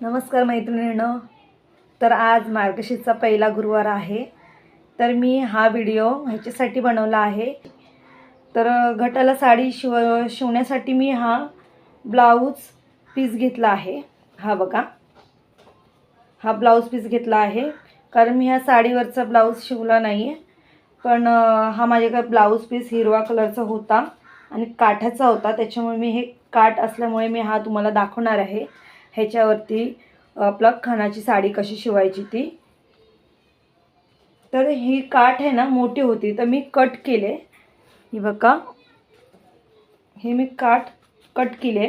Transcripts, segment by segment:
नमस्कार मैत्रिणीनं. तर आज मार्गशीरचा पहिला गुरुवार आहे. तर मी हा व्हिडिओ ह्याच्यासाठी बनवला आहे. तर घटाला साडी शिव शिवण्यासाठी मी हा ब्लाऊज पीस घेतला आहे. हा बघा. हा ब्लाऊज पीस घेतला आहे. कारण मी ह्या साडीवरचा ब्लाऊज शिवला नाही आहे पण हा माझ्याकडे ब्लाऊज पीस हिरवा कलरचा होता आणि काठाचा होता. त्याच्यामुळे मी हे काठ असल्यामुळे मी हा तुम्हाला दाखवणार आहे. ह्याच्यावरती प्लग खानाची साडी कशी शिवायची ती. तर ही काठ आहे ना मोठी होती तर मी कट केले. ही बघा. हे मी काठ कट केले.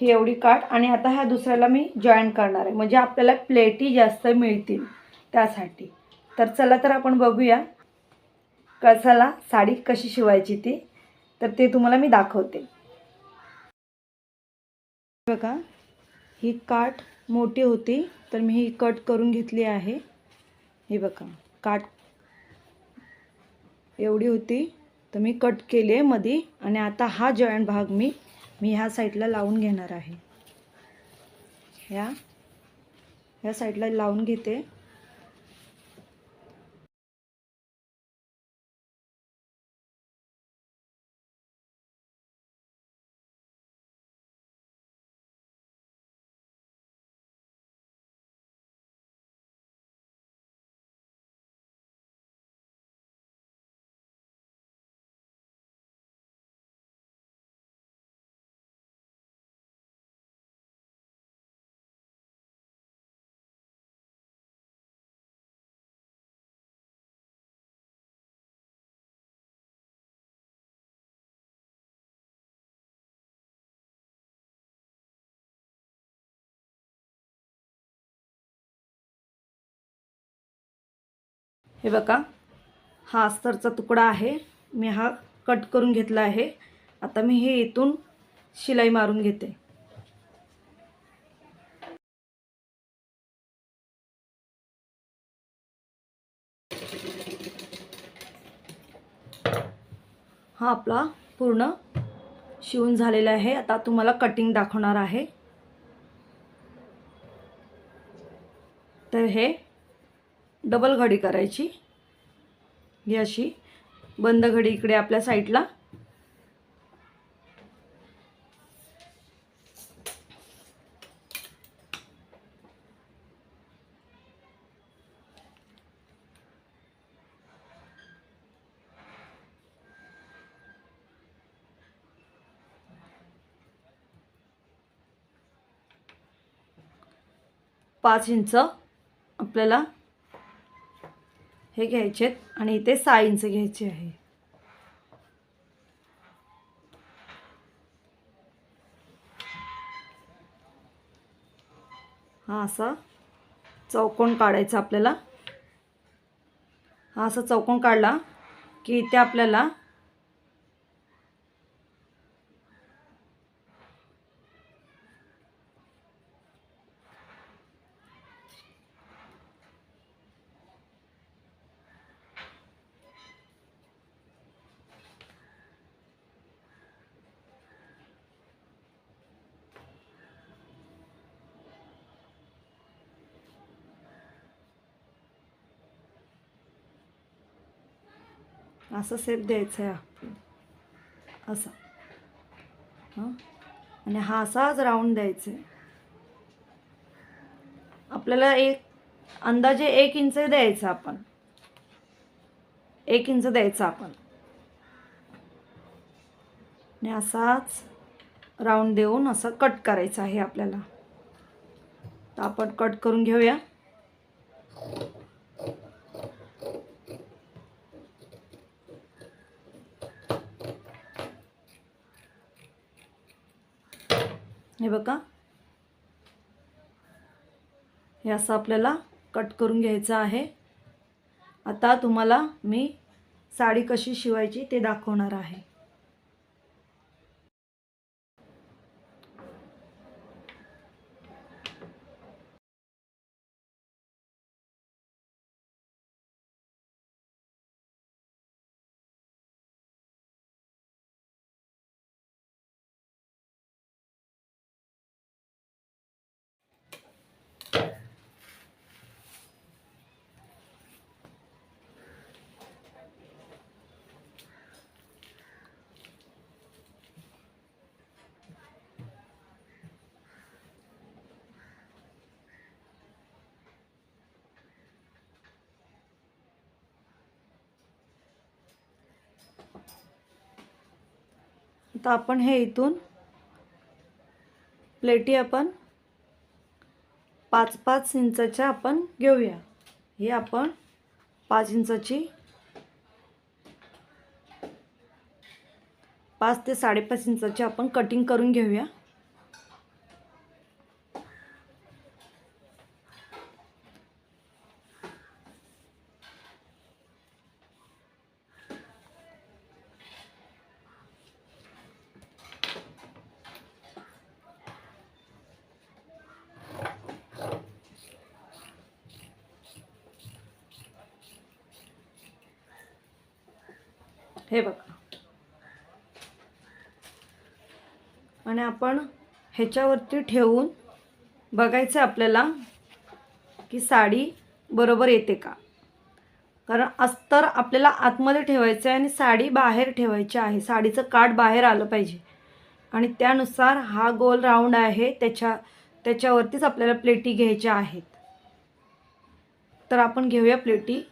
ही एवढी काठ आणि आता ह्या दुसऱ्याला मी जॉईन करणार आहे. म्हणजे आपल्याला प्लेटी जास्त मिळतील त्यासाठी. तर चला तर आपण बघूया कसाला साडी कशी शिवायची ती. तर ते तुम्हाला मी दाखवते. बघा ही काठ मोठी होती तर मी ही कट करून घेतली आहे. हे बघा काठ एवढी होती तर मी कट केली आहे मध्ये आणि आता हा जॉईंट भाग मी मी ह्या साईडला लावून घेणार आहे. ह्या ह्या साईडला लावून घेते. हे बघा हा अस्तरचा तुकडा आहे. मी हा कट करून घेतला आहे. आता मी हे इथून शिलाई मारून घेते. हा आपला पूर्ण शिवून झालेला आहे. आता तुम्हाला कटिंग दाखवणार आहे. तर हे डबल घडी करायची. ही अशी बंद घडी इकडे आपल्या साईडला. पाच इंच आपल्याला हे घ्यायचे आणि इथे साईंचं घ्यायचे आहे. हा असा चौकोन काढायचा आपल्याला. हा असा चौकोन काढला की इथे आपल्याला असं सेप द्यायचं आहे आपण. असा. हां? आणि हा असाच राऊंड द्यायचा आहे. आपल्याला एक अंदाजे एक इंच द्यायचं आपण. एक इंच द्यायचं आपण. आणि असाच राऊंड देऊन असं कट करायचं आहे आपल्याला. तर आपण कट करून घेऊया. हे बघा. हे असं आपल्याला कट करून घ्यायचं आहे. आता तुम्हाला मी साडी कशी शिवायची ते दाखवणार आहे. आता आपण हे इथून प्लेटी आपण पाच पाच इंचाच्या आपण घेऊया. ही आपण पाच इंचाची पाच ते साडेपाच इंचाची आपण कटिंग करून घेऊया. हे बघा. आणि आपण ह्याच्यावरती ठेवून बघायचं आहे आपल्याला की साडी बरोबर येते का? कारण अस्तर आपल्याला आतमध्ये ठेवायचं आहे आणि साडी बाहेर ठेवायची आहे. साडीचं काठ बाहेर आलं पाहिजे. आणि त्यानुसार हा गोल राऊंड आहे. त्याच्या त्याच्यावरतीच आपल्याला प्लेटी घ्यायच्या आहेत. तर आपण घेऊया प्लेटी.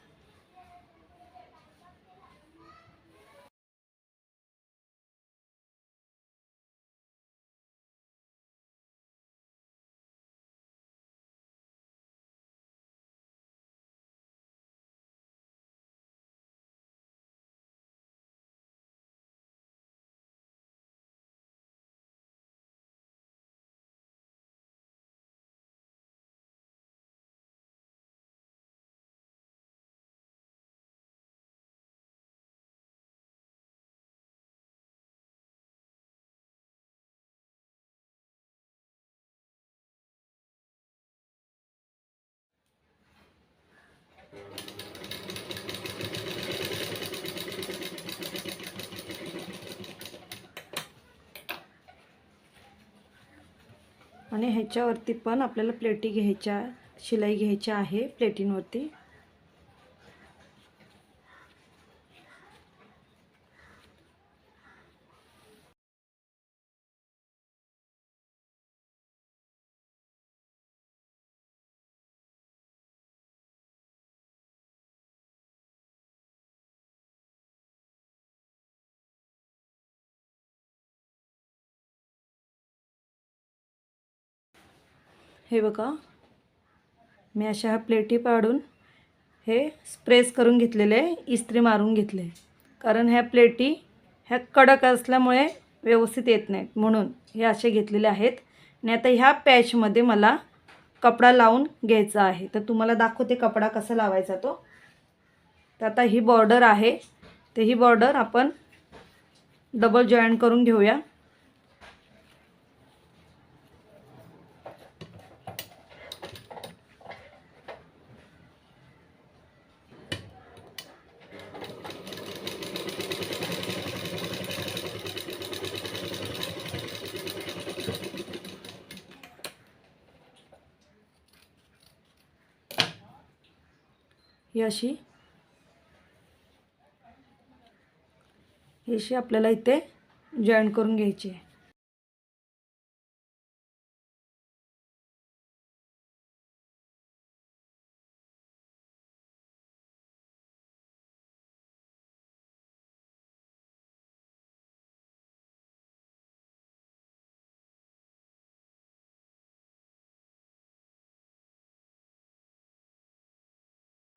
आणि ह्याच्यावरती पण आपल्याला प्लेटी घ्यायच्या शिलाई घ्यायच्या आहे प्लेटींवरती. हे बघा. मी अशा ह्या प्लेटी पाडून हे स्प्रेस करून घेतलेले आहे इस्त्री मारून घेतले. कारण ह्या प्लेटी ह्या कडक असल्यामुळे व्यवस्थित येत नाहीत. म्हणून हे असे घेतलेले आहेत. आणि आता ह्या पॅचमध्ये मला कपडा लावून घ्यायचा आहे. तर तुम्हाला दाखवते कपडा कसा लावायचा तो. तर आता ही बॉर्डर आहे. तर ही बॉर्डर आपण डबल जॉईंट करून घेऊया. ही अशी. ही अशी आपल्याला इथे जॉईन करून घ्यायची आहे.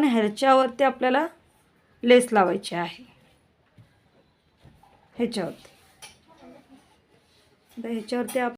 ह्याच्यावरती आपल्याला लेस लावायची आहे. ह्याच्यावरती. ह्याच्यावरती आप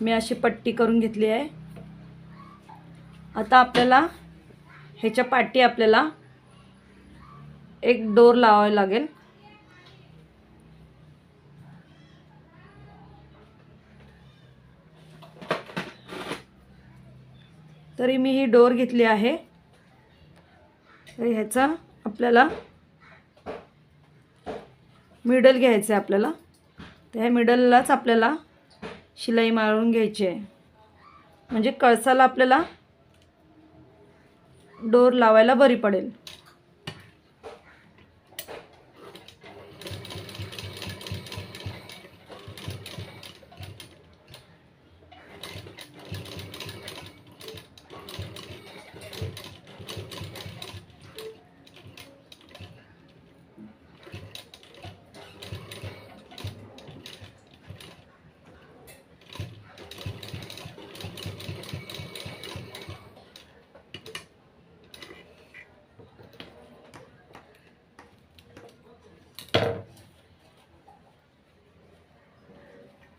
मी अशी पट्टी करून घेतली आहे. आता आपल्याला ह्याच्या पाठी आपल्याला एक डोर लावावा लागेल. तरी मी ही डोर घेतली आहे. तर ह्याचा आपल्याला मिडल घ्यायचं आहे आपल्याला. त्या मिडललाच आपल्याला शिलाई मारून घ्यायची आहे. म्हणजे कळसाला आपल्याला डोर लावायला बरी पडेल.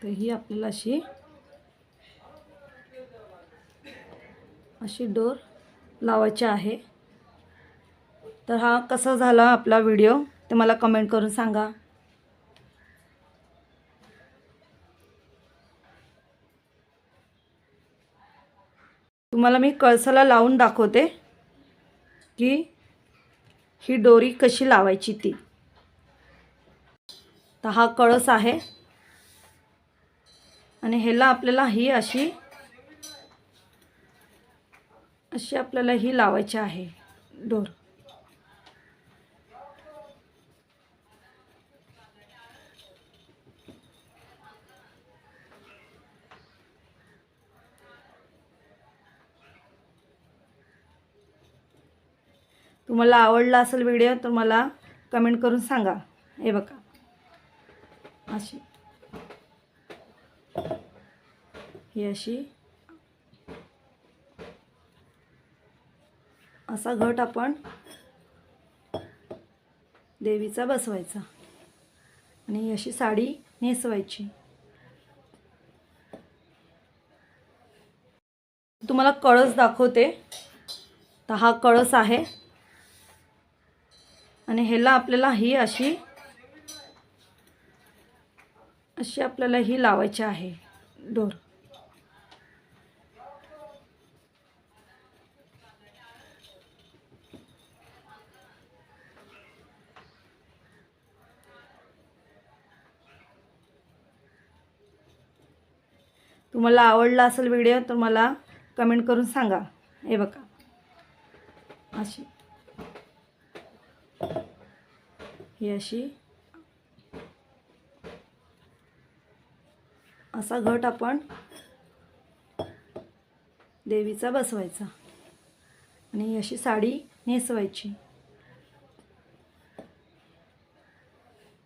तर ही आपल्याला अशी अशी डोर लावायची आहे. तर हा कसा झाला आपला व्हिडिओ ते मला कमेंट करून सांगा. तुम्हाला मी कळसाला लावून दाखवते की ही डोरी कशी लावायची ती. तर हा कळस आहे. आणि ह्याला आपल्याला ही अशी अशी आपल्याला ही लावायची आहे डोर. तुम्हाला आवडला असेल व्हिडिओ तर मला कमेंट करून सांगा. हे बघा. अशी. ही अशी. असा घट आपण देवीचा बसवायचा. आणि अशी साडी नेसवायची. तुम्हाला कळस दाखवते. तर हा कळस आहे. आणि ह्याला आपल्याला ही अशी अशी आपल्याला ही लावायची आहे. डोर. तुम्हाला आवडला असेल व्हिडिओ तर मला कमेंट करून सांगा. हे बघा. अशी. ही अशी. असा घट आपण देवीचा बसवायचा. आणि अशी साडी नेसवायची.